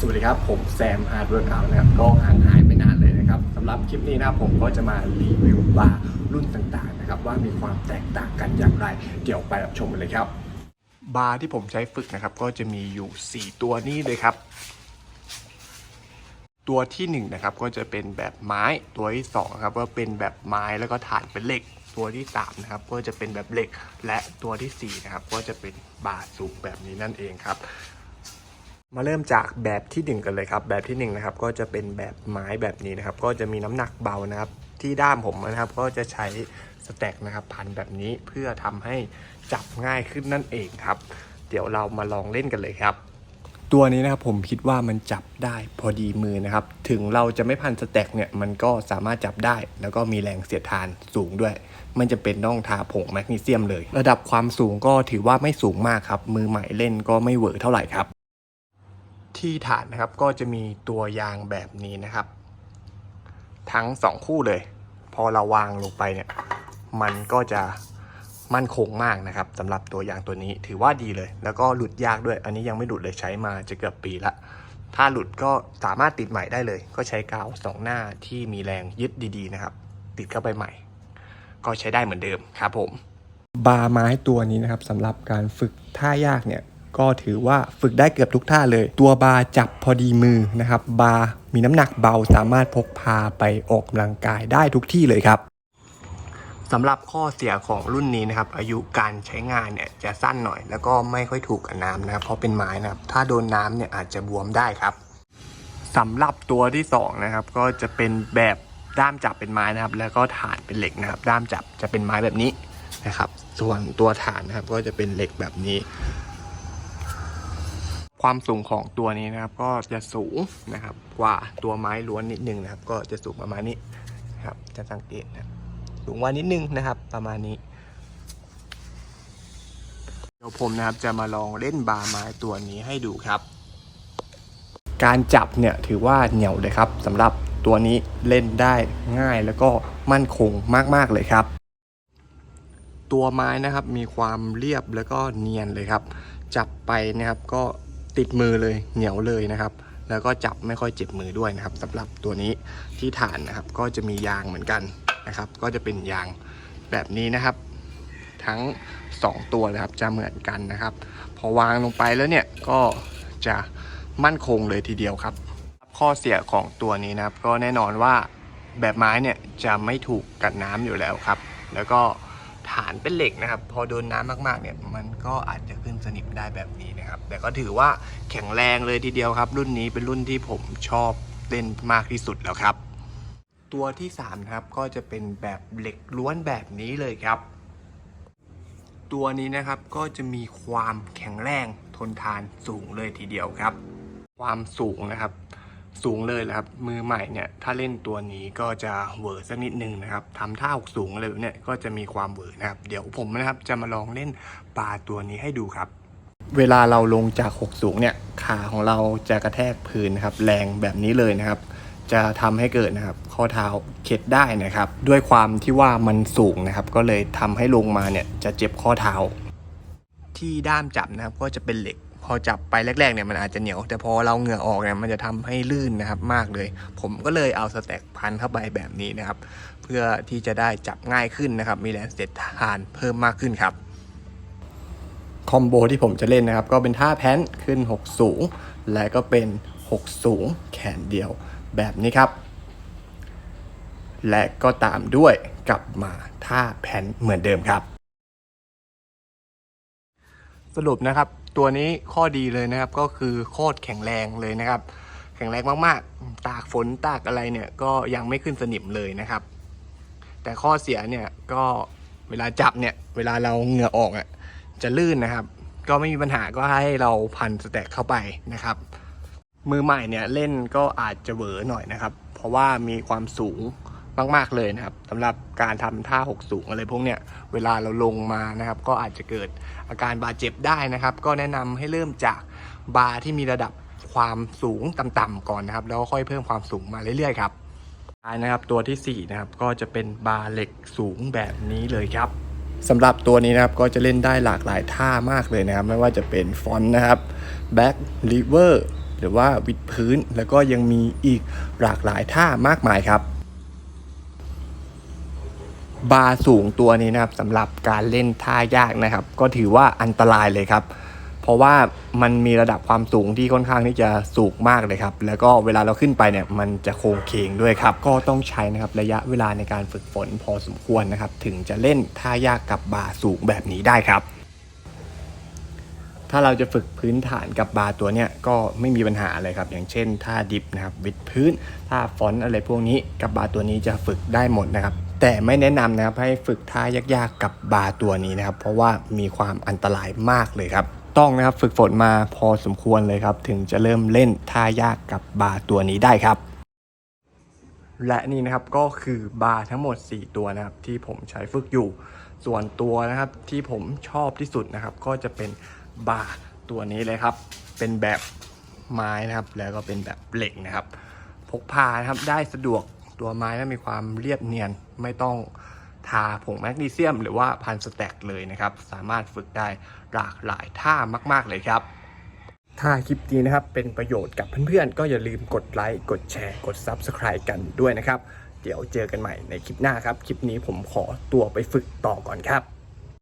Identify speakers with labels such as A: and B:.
A: สวัสดีครับ ผมแซมฮาร์ดเวิร์กเอานะครับก็ห่างหายไปนานเลยนะครับสำหรับคลิปนี้นะครับผมก็จะมารีวิวบาร์รุ่นต่างๆนะครับว่ามีความแตกต่างกันอย่างไร เดี๋ยวไปรับชมกันเลยครับ บาร์ที่ผมใช้ฝึกนะครับก็จะมีอยู่ 4 ตัวนี้เลยครับ ตัวที่1นงนะครับก็จะเป็นแบบไม้ตัวที่2ครับก็เป็นแบบไม้แล้วก็ฐานเป็นเหล็ก ตัวที่3นะครับก็จะเป็นแบบเหล็ก และตัวที่4นะครับก็จะเป็นบาร์สูงแบบนี้นั่นเองครับ มาเริ่มจากแบบที่ 1 กันเลยครับ แบบที่1นะครับก็จะเป็นแบบไม้แบบนี้นะครับ ก็จะมีน้ำหนักเบานะครับ ที่ด้ามผมนะครับ ก็จะใช้สแต็กนะครับพันแบบนี้เพื่อทำให้จับง่ายขึ้นนั่นเองครับ เดี๋ยวเรามาลองเล่นกันเลยครับ ตัวนี้นะครับผมคิดว่ามันจับได้พอดีมือนะครับ ถึงเราจะไม่พันสแต็กเนี่ยมันก็สามารถจับได้ แล้วก็มีแรงเสียดทานสูงด้วยมันจะเป็นต้องทาผงแมกนีเซียมเลย ระดับความสูงก็ถือว่าไม่สูงมากครับ มือใหม่เล่นก็ไม่เวอเท่าไหร่ครับ ที่ฐานนะครับก็จะมีตัวยางแบบนี้นะครับ ทั้งสองคู่เลย พอเราวางลงไปเนี่ยมันก็จะมั่นคงมากนะครับสำหรับตัวยางตัวนี้ถือว่าดีเลย แล้วก็หลุดยากด้วย อันนี้ยังไม่หลุดเลยใช้มาจะเกือบปีละ ถ้าหลุดก็สามารถติดใหม่ได้เลย ก็ใช้กาวสองหน้าที่มีแรงยึดดีๆนะครับ ติดเข้าไปใหม่ ก็ใช้ได้เหมือนเดิมครับผม บาไม้ตัวนี้นะครับสำหรับการฝึกท่ายากเนี่ย ก็ถือว่าฝึกได้เกือบทุกท่าเลย ตัวบาร์จับพอดีมือนะครับ บาร์มีน้ำหนักเบาสามารถพกพาไปออกกำลังกายได้ทุกที่เลยครับสำหรับข้อเสียของรุ่นนี้นะครับ อายุการใช้งานเนี่ยจะสั้นหน่อย แล้วก็ไม่ค่อยถูกกับน้ำนะครับ เพราะเป็นไม้นะครับ ถ้าโดนน้ำเนี่ยอาจจะบวมได้ครับสำหรับตัวที่สองนะครับก็จะเป็นแบบด้ามจับเป็นไม้นะครับ แล้วก็ฐานเป็นเหล็กนะครับ ด้ามจับจะเป็นไม้แบบนี้นะครับ ส่วนตัวฐานนะครับก็จะเป็นเหล็กแบบนี้ ความสูงของตัวนี้นะครับ ก็จะสูงนะครับกว่าตัวไม้ล้วนนิดนึงนะครับ ก็จะสูงประมาณนี้นะครับจะสังเกตนะสูงกว่านิดนึงนะครับ ประมาณนี้เดี๋ยวผมนะครับจะมาลองเล่นบาไม้ตัวนี้ให้ดูครับ การจับเนี่ยถือว่าเหนียวเลยครับสำหรับตัวนี้เล่นได้ง่ายแล้วก็มั่นคงมากๆเลยครับ ตัวไม้นะครับมีความเรียบแล้วก็เนียนเลยครับ จับไปนะครับก็ ติดมือเลยเหนียวเลยนะครับ แล้วก็จับไม่ค่อยเจ็บมือด้วยนะครับสำหรับตัวนี้ที่ฐานนะครับ ก็จะมียางเหมือนกันนะครับ ก็จะเป็นยางแบบนี้นะครับ ทั้ง 2 ตัวเลยครับจะเหมือนกันนะครับ พอวางลงไปแล้วเนี่ยก็จะมั่นคงเลยทีเดียวครับ ข้อเสียของตัวนี้นะครับ ก็แน่นอนว่าแบบไม้เนี่ยจะไม่ถูกกับน้ำอยู่แล้วครับ แล้วก็ ฐานเป็นเหล็กนะครับ พอโดนน้ำมากๆเนี่ยมันก็อาจจะขึ้นสนิมได้แบบนี้นะครับ แต่ก็ถือว่าแข็งแรงเลยทีเดียวครับ รุ่นนี้เป็นรุ่นที่ผมชอบเล่นมากที่สุดแล้วครับ ตัวที่3ครับก็จะเป็นแบบเหล็กล้วนแบบนี้เลยครับ ตัวนี้นะครับก็จะมีความแข็งแรงทนทานสูงเลยทีเดียวครับ ความสูงนะครับ สูงเลยแหละครับ มือใหม่เนี่ยถ้าเล่นตัวนี้ก็จะเวอร์สักนิดนึงนะครับทำท่าหกสูงอะไรแบบเนี้ยก็จะมีความเวอร์นะครับ เดี๋ยวผมนะครับจะมาลองเล่นปลาตัวนี้ให้ดูครับ เวลาเราลงจากหกสูงเนี่ยขาของเราจะกระแทกพื้นนะครับ แรงแบบนี้เลยนะครับ จะทำให้เกิดนะครับ ข้อเท้าเข็ดได้นะครับ ด้วยความที่ว่ามันสูงนะครับ ก็เลยทำให้ลงมาเนี่ยจะเจ็บข้อเท้า ที่ด้ามจับนะครับก็จะเป็นเหล็ก พอจับไปแรกๆเนี่ยมันอาจจะเหนียว แต่พอเราเหงื่อออกเนี่ยมันจะทำให้ลื่นนะครับมากเลย ผมก็เลยเอาสแต็กพันเข้าไปแบบนี้นะครับ เพื่อที่จะได้จับง่ายขึ้นนะครับ มีแรงเสียดทานเพิ่มมากขึ้นครับคอมโบที่ผมจะเล่นนะครับ ก็เป็นท่าแพนขึ้น 6 สูง และก็เป็น 6 สูงแขนเดียวแบบนี้ครับ และก็ตามด้วยกลับมาท่าแพนเหมือนเดิมครับ สรุปนะครับ ตัวนี้ข้อดีเลยนะครับก็คือโคตรแข็งแรงเลยนะครับ แข็งแรงมากๆ ตากฝนตากอะไรเนี่ยก็ยังไม่ขึ้นสนิมเลยนะครับ แต่ข้อเสียเนี่ยก็เวลาจับเนี่ยเวลาเราเหงื่อออกอะจะลื่นนะครับ ก็ไม่มีปัญหาก็ให้เราพันสแต็กเข้าไปนะครับ มือใหม่เนี่ยเล่นก็อาจจะเวอหน่อยนะครับ เพราะว่ามีความสูง มาก ๆ เลยนะครับสำหรับการทำท่าหกสูงอะไรพวกเนี้ยเวลาเราลงมานะครับ ก็อาจจะเกิดอาการบาดเจ็บได้นะครับ ก็แนะนำให้เริ่มจากบาร์ที่มีระดับความสูงต่ำๆก่อนนะครับ แล้วค่อยเพิ่มความสูงมาเรื่อยๆครับท้านะครับตัวที่สี่นะครับก็จะเป็นบาร์เหล็กสูงแบบนี้เลยครับสำหรับตัวนี้นะครับก็จะเล่นได้หลากหลายท่ามากเลยนะครับ ไม่ว่าจะเป็นฟอนต์นะครับแบ็กลิเวอร์หรือว่าวิดพื้น แล้วก็ยังมีอีกหลากหลายท่ามากมายครับ บาร์สูงตัวนี้นะครับสำหรับการเล่นท่ายากนะครับ ก็ถือว่าอันตรายเลยครับ เพราะว่ามันมีระดับความสูงที่ค่อนข้างที่จะสูงมากเลยครับ แล้วก็เวลาเราขึ้นไปเนี่ยมันจะโค้งเคงด้วยครับ ก็ต้องใช้นะครับระยะเวลาในการฝึกฝนพอสมควรนะครับ ถึงจะเล่นท่ายากกับบาร์สูงแบบนี้ได้ครับถ้าเราจะฝึกพื้นฐานกับบาร์ตัวเนี้ยก็ไม่มีปัญหาอะไรครับ อย่างเช่นท่าดิฟนะครับวิดพื้นท่าฟอนต์อะไรพวกนี้กับบาร์ตัวนี้จะฝึกได้หมดนะครับ แต่ไม่แนะนำนะครับให้ฝึกท่ายากๆกับบาตัวนี้นะครับ เพราะว่ามีความอันตรายมากเลยครับต้องนะครับฝึกฝนมาพอสมควรเลยครับ ถึงจะเริ่มเล่นท่ายากกับบาตัวนี้ได้ครับ และนี่นะครับก็คือบาทั้งหมด 4 ตัวนะครับที่ผมใช้ฝึกอยู่ ส่วนตัวนะครับที่ผมชอบที่สุดนะครับ ก็จะเป็นบาตัวนี้เลยครับ เป็นแบบไม้นะครับ แล้วก็เป็นแบบเหล็กนะครับ พกพานะครับได้สะดวก ตัวไม้นั้นมีความเรียบเนียนไม่ต้องทาผงแมกนีเซียม หรือว่าพันสแต็กเลยนะครับ สามารถฝึกได้หลากหลายท่ามาก ๆ เลยครับ ถ้าคลิปนี้นะครับเป็นประโยชน์กับเพื่อนๆ ก็อย่าลืมกดไลค์กดแชร์กด Subscribe กันด้วยนะครับ เดี๋ยวเจอกันใหม่ในคลิปหน้าครับ คลิปนี้ผมขอตัวไปฝึกต่อก่อนครับ